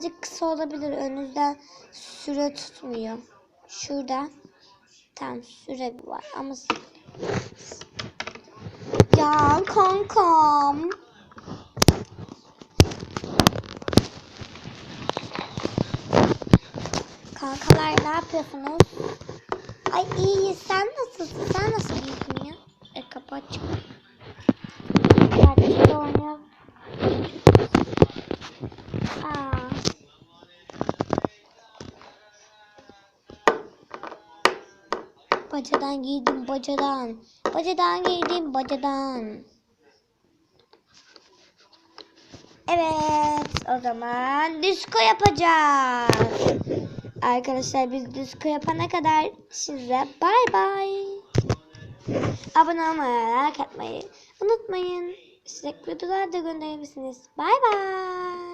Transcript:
Birazcık kısa olabilir. Önünüzden süre tutmuyor. Şurada tam süre var ama ya kankam. Kankalar ne yapıyorsunuz? Ay iyi sen nasılsın? Sen nasıl iyisin ya? E kapat. Gerçekten oynuyor. Aa. Bacadan giydim bacadan. Bacadan giydim bacadan. Evet o zaman disko yapacağız. Arkadaşlar biz disko yapana kadar size bay bay. Abone olmayı, like atmayı unutmayın. Size videolar da gönderebilirsiniz. Bay bay.